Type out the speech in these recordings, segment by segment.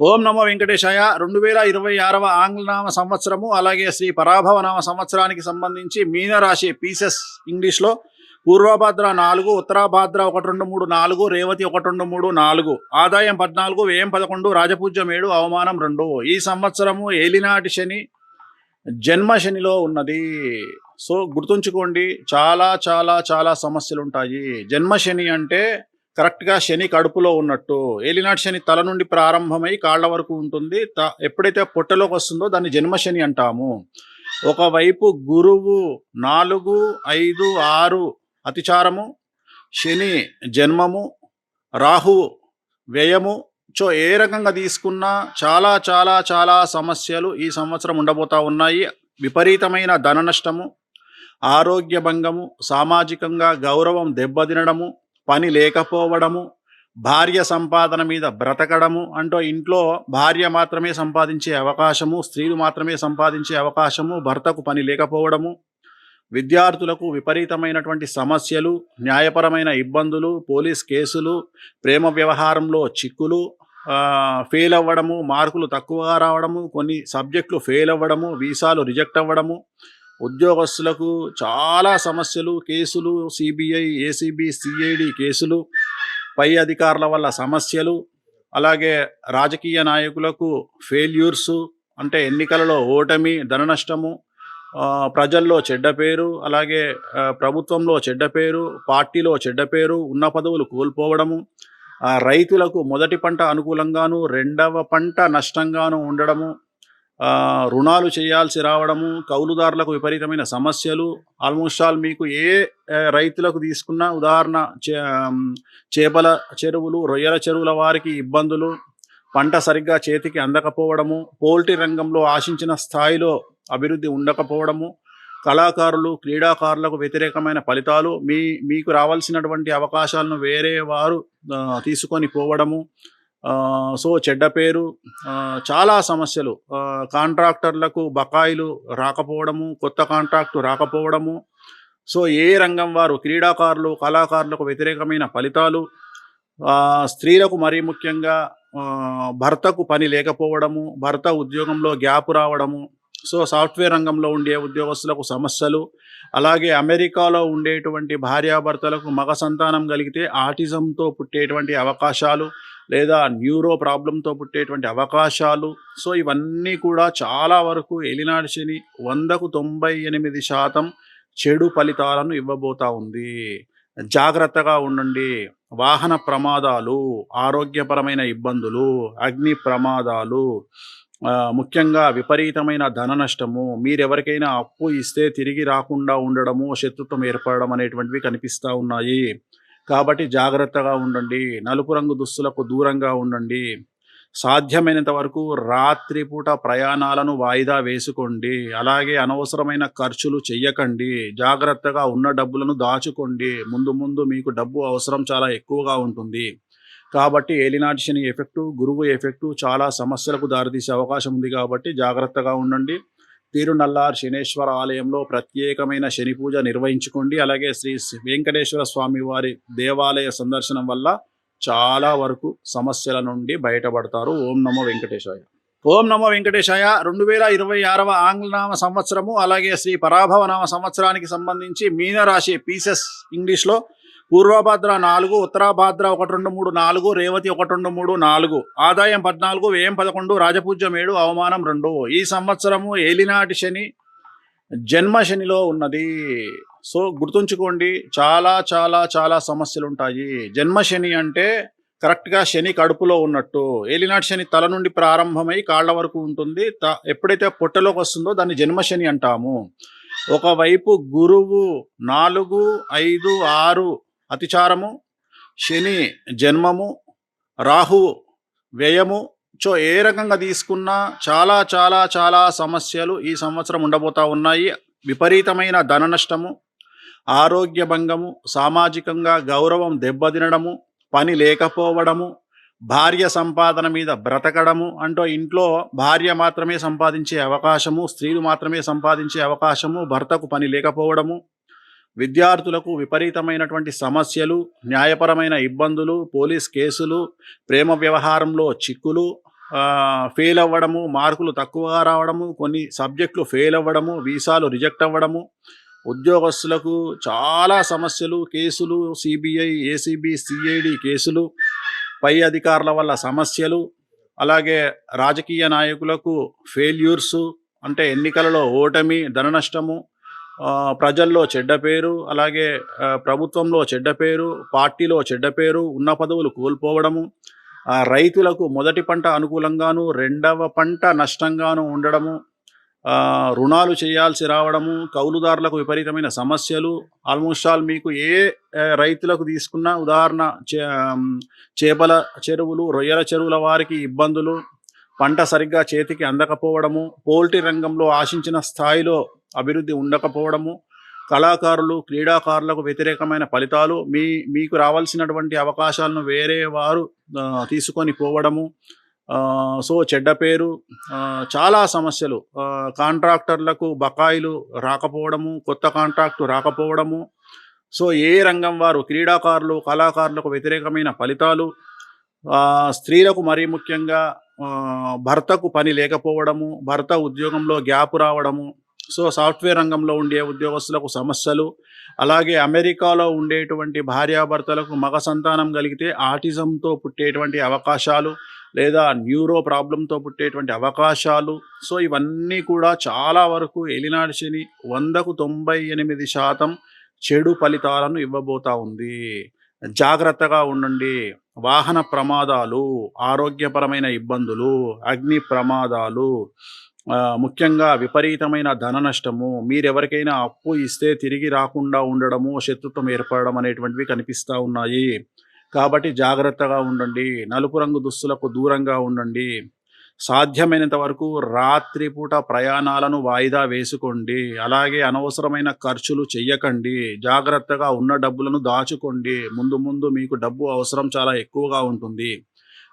ఓం నమో వెంకటేశాయ. రెండు వేల ఇరవై ఆరవ ఆంగ్లనామ సంవత్సరము అలాగే శ్రీ పరాభవనామ సంవత్సరానికి సంబంధించి మీనరాశి పీసెస్ ఇంగ్లీష్లో పూర్వభద్ర నాలుగు ఉత్తరాభద్ర ఒకటి రెండు మూడు నాలుగు రేవతి ఒకటి రెండు మూడు నాలుగు ఆదాయం పద్నాలుగు వ్యయం పదకొండు రాజపూజ్యం ఏడు అవమానం రెండు. ఈ సంవత్సరము ఏలినాటి శని జన్మ శనిలో ఉన్నది. సో గుర్తుంచుకోండి చాలా చాలా చాలా సమస్యలు ఉంటాయి జన్మ శని అంటే కరెక్ట్గా శని కడుపులో ఉన్నట్టు. ఏలినాటి శని తల నుండి ప్రారంభమై కాళ్ళ వరకు ఉంటుంది. త ఎప్పుడైతే పొట్టలోకి వస్తుందో దాన్ని జన్మ శని అంటాము. ఒకవైపు గురువు నాలుగు ఐదు ఆరు అతిచారము శని జన్మము రాహు వ్యయము. సో ఏ రకంగా తీసుకున్నా చాలా చాలా చాలా సమస్యలు ఈ సంవత్సరం ఉండబోతా ఉన్నాయి. విపరీతమైన ధన నష్టము ఆరోగ్య భంగము సామాజికంగా గౌరవం దెబ్బతినడము పని లేకపోవడము భార్య సంపాదన మీద బ్రతకడము అంటూ ఇంట్లో భార్య మాత్రమే సంపాదించే అవకాశము స్త్రీలు మాత్రమే సంపాదించే అవకాశము భర్తకు పని లేకపోవడము విద్యార్థులకు విపరీతమైనటువంటి సమస్యలు న్యాయపరమైన ఇబ్బందులు పోలీస్ కేసులు ప్రేమ వ్యవహారంలో చిక్కులు ఫెయిల్ అవ్వడము మార్కులు తక్కువగా రావడము కొన్ని సబ్జెక్టులు ఫెయిల్ అవ్వడము వీసాలు రిజెక్ట్ అవ్వడము ఉద్యోగస్తులకు చాలా సమస్యలు కేసులు సిబిఐ ఏసీబీ సిఐడి కేసులు పై అధికారుల వల్ల సమస్యలు అలాగే రాజకీయ నాయకులకు ఫెయిల్యూర్స్ అంటే ఎన్నికలలో ఓటమి ధన నష్టము ప్రజల్లో చెడ్డ పేరు అలాగే ప్రభుత్వంలో చెడ్డ పేరు పార్టీలో చెడ్డ పేరు ఉన్న పదవులు కోల్పోవడము రైతులకు మొదటి పంట అనుకూలంగాను రెండవ పంట నష్టంగాను ఉండడము రుణాలు చేయాల్సి రావడము కౌలుదారులకు విపరీతమైన సమస్యలు ఆల్మోస్ట్ ఆల్ మీకు ఏ రైతులకు తీసుకున్న ఉదాహరణ చే- చేపల చెరువులు రొయ్యల చెరువుల వారికి ఇబ్బందులు పంట సరిగ్గా చేతికి అందకపోవడము పోల్ట్రీ రంగంలో ఆశించిన స్థాయిలో అభివృద్ధి ఉండకపోవడము కళాకారులు క్రీడాకారులకు వ్యతిరేకమైన ఫలితాలు మీ మీకు రావాల్సినటువంటి అవకాశాలను వేరే వారు తీసుకొని పోవడము సో చెడ్డ పేరు చాలా సమస్యలు. కాంట్రాక్టర్లకు బకాయిలు రాకపోవడము కొత్త కాంట్రాక్టు రాకపోవడము. సో ఏ రంగం వారు క్రీడాకారులు కళాకారులకు వ్యతిరేకమైన ఫలితాలు స్త్రీలకు మరీ ముఖ్యంగా భర్తకు పని లేకపోవడము భర్త ఉద్యోగంలో గ్యాప్ రావడము. సో సాఫ్ట్వేర్ రంగంలో ఉండే ఉద్యోగస్తులకు సమస్యలు. అలాగే అమెరికాలో ఉండేటువంటి భార్యాభర్తలకు మగ సంతానం కలిగితే ఆటిజంతో పుట్టేటువంటి అవకాశాలు. లేదా న్యూరో ప్రాబ్లంతో పుట్టేటువంటి అవకాశాలు. సో ఇవన్నీ కూడా చాలా వరకు ఎలినాడు శని వందకు తొంభై ఎనిమిది శాతం చెడు ఫలితాలను ఇవ్వబోతా ఉంది. జాగ్రత్తగా ఉండండి. వాహన ప్రమాదాలు ఆరోగ్యపరమైన ఇబ్బందులు అగ్ని ప్రమాదాలు ముఖ్యంగా విపరీతమైన ధన నష్టము మీరెవరికైనా అప్పు ఇస్తే తిరిగి రాకుండా ఉండడము శత్రుత్వం ఏర్పడడం అనేటువంటివి కనిపిస్తూ ఉన్నాయి. కాబట్టి జాగ్రత్తగా ఉండండి. నలుపు రంగు దుస్తులకు దూరంగా ఉండండి. సాధ్యమైనంత వరకు రాత్రిపూట ప్రయాణాలను వాయిదా వేసుకోండి. అలాగే అనవసరమైన ఖర్చులు చెయ్యకండి. జాగ్రత్తగా ఉన్న డబ్బులను దాచుకోండి. ముందు ముందు మీకు డబ్బు అవసరం చాలా ఎక్కువగా ఉంటుంది. కాబట్టి ఏలినాటి శని ఎఫెక్టు గురువు ఎఫెక్టు చాలా సమస్యలకు దారితీసే అవకాశం ఉంది కాబట్టి జాగ్రత్తగా ఉండండి. తిరునల్లార్ శనేశ్వర ఆలయంలో ప్రత్యేకమైన శని పూజ నిర్వహించుకోండి. అలాగే శ్రీ వెంకటేశ్వర స్వామి వారి దేవాలయ సందర్శనం వల్ల చాలా వరకు సమస్యల నుండి బయటపడతారు. ఓం నమో వెంకటేశాయ. ఓం నమో వెంకటేశాయ. రెండు వేల ఇరవై ఆరవ ఆంగ్లనామ సంవత్సరము అలాగే శ్రీ పరాభవనామ సంవత్సరానికి సంబంధించి మీనరాశి పీసెస్ ఇంగ్లీష్లో పూర్వభద్ర నాలుగు ఉత్తరాభద్ర ఒకటి రెండు మూడు నాలుగు రేవతి ఒకటి రెండు మూడు నాలుగు ఆదాయం పద్నాలుగు వ్యయం పదకొండు రాజపూజ్యం ఏడు అవమానం రెండు. ఈ సంవత్సరము ఏలినాటి శని జన్మ శనిలో ఉన్నది. సో గుర్తుంచుకోండి చాలా చాలా చాలా సమస్యలు ఉంటాయి జన్మ శని అంటే కరెక్ట్గా శని కడుపులో ఉన్నట్టు. ఏలినాటి శని తల నుండి ప్రారంభమై కాళ్ళ వరకు ఉంటుంది. త ఎప్పుడైతే పొట్టలోకి వస్తుందో దాన్ని జన్మ శని అంటాము. ఒకవైపు గురువు నాలుగు ఐదు ఆరు అతిచారము శని జన్మము రాహు వ్యయము సో ఏ రకంగా తీసుకున్నా చాలా చాలా చాలా సమస్యలు ఈ సంవత్సరం ఉండబోతా ఉన్నాయి. విపరీతమైన ధన నష్టము ఆరోగ్య భంగము సామాజికంగా గౌరవం దెబ్బతినడము పని లేకపోవడము భార్య సంపాదన మీద బ్రతకడము అంటూ ఇంట్లో భార్య మాత్రమే సంపాదించే అవకాశము స్త్రీలు మాత్రమే సంపాదించే అవకాశము భర్తకు పని లేకపోవడము విద్యార్థులకు విపరీతమైనటువంటి సమస్యలు న్యాయపరమైన ఇబ్బందులు పోలీస్ కేసులు ప్రేమ వ్యవహారంలో చిక్కులు ఫెయిల్ అవ్వడము మార్కులు తక్కువగా రావడము కొన్ని సబ్జెక్టులు ఫెయిల్ అవ్వడము వీసాలు రిజెక్ట్ అవ్వడము ఉద్యోగస్తులకు చాలా సమస్యలు కేసులు సిబిఐ ఏసీబీ సిఐడి కేసులు పై అధికారుల వల్ల సమస్యలు అలాగే రాజకీయ నాయకులకు ఫెయిల్యూర్స్ అంటే ఎన్నికలలో ఓటమి ధన నష్టము ప్రజల్లో చెడ్డ పేరు అలాగే ప్రభుత్వంలో చెడ్డ పేరు పార్టీలో చెడ్డ పేరు ఉన్న పదవులు కోల్పోవడము రైతులకు మొదటి పంట అనుకూలంగాను రెండవ పంట నష్టంగాను ఉండడము రుణాలు చేయాల్సి రావడము కౌలుదారులకు విపరీతమైన సమస్యలు ఆల్మోస్ట్ ఆల్ మీకు ఏ రైతులకు తీసుకున్న ఉదాహరణ చే- చేపల చెరువులు రొయ్యల చెరువుల వారికి ఇబ్బందులు పంట సరిగ్గా చేతికి అందకపోవడము పోల్ట్రీ రంగంలో ఆశించిన స్థాయిలో అభివృద్ధి ఉండకపోవడము కళాకారులు క్రీడాకారులకు వ్యతిరేకమైన ఫలితాలు మీ మీకు రావాల్సినటువంటి అవకాశాలను వేరే వారు తీసుకొని పోవడము సో చెడ్డ పేరు చాలా సమస్యలు. కాంట్రాక్టర్లకు బకాయిలు రాకపోవడము కొత్త కాంట్రాక్టు రాకపోవడము సో ఏ రంగం వారు క్రీడాకారులు కళాకారులకు వ్యతిరేకమైన ఫలితాలు స్త్రీలకు మరీ ముఖ్యంగా భర్తకు పని లేకపోవడము భర్త ఉద్యోగంలో గ్యాప్ రావడము సో సాఫ్ట్వేర్ రంగంలో ఉండే ఉద్యోగస్తులకు సమస్యలు అలాగే అమెరికాలో ఉండేటువంటి భార్యాభర్తలకు మగ సంతానం కలిగితే ఆటిజంతో పుట్టేటువంటి అవకాశాలు లేదా న్యూరో ప్రాబ్లంతో పుట్టేటువంటి అవకాశాలు. సో ఇవన్నీ కూడా చాలా వరకు ఎలినాడు వందకు తొంభై ఎనిమిది శాతం చెడు ఫలితాలను ఇవ్వబోతా ఉంది. జాగ్రత్తగా ఉండండి. వాహన ప్రమాదాలు ఆరోగ్యపరమైన ఇబ్బందులు అగ్ని ప్రమాదాలు ముఖ్యంగా విపరీతమైన ధన నష్టము మీరెవరికైనా అప్పు ఇస్తే తిరిగి రాకుండా ఉండడము శత్రుత్వం ఏర్పడడం అనేటువంటివి కనిపిస్తూ ఉన్నాయి. కాబట్టి జాగ్రత్తగా ఉండండి. నలుపు రంగు దుస్తులకు దూరంగా ఉండండి. సాధ్యమైనంత వరకు రాత్రిపూట ప్రయాణాలను వాయిదా వేసుకోండి. అలాగే అనవసరమైన ఖర్చులు చెయ్యకండి. జాగ్రత్తగా ఉన్న డబ్బులను దాచుకోండి. ముందు ముందు మీకు డబ్బు అవసరం చాలా ఎక్కువగా ఉంటుంది.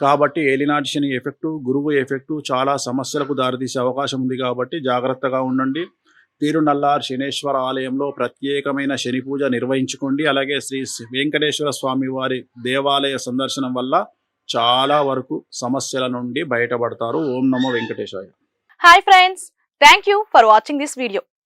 కాబట్టి ఏలినాటి శని ఎఫెక్టు గురువు ఎఫెక్టు చాలా సమస్యలకు దారితీసే అవకాశం ఉంది కాబట్టి జాగ్రత్తగా ఉండండి. తిరునల్లార్ శనేశ్వర ఆలయంలో ప్రత్యేకమైన శని పూజ నిర్వహించుకోండి. అలాగే శ్రీ వెంకటేశ్వర స్వామి వారి దేవాలయ సందర్శనం వల్ల చాలా వరకు సమస్యల నుండి బయటపడతారు. ఓం నమో వెంకటేశాయ. Hi friends thank you for watching this video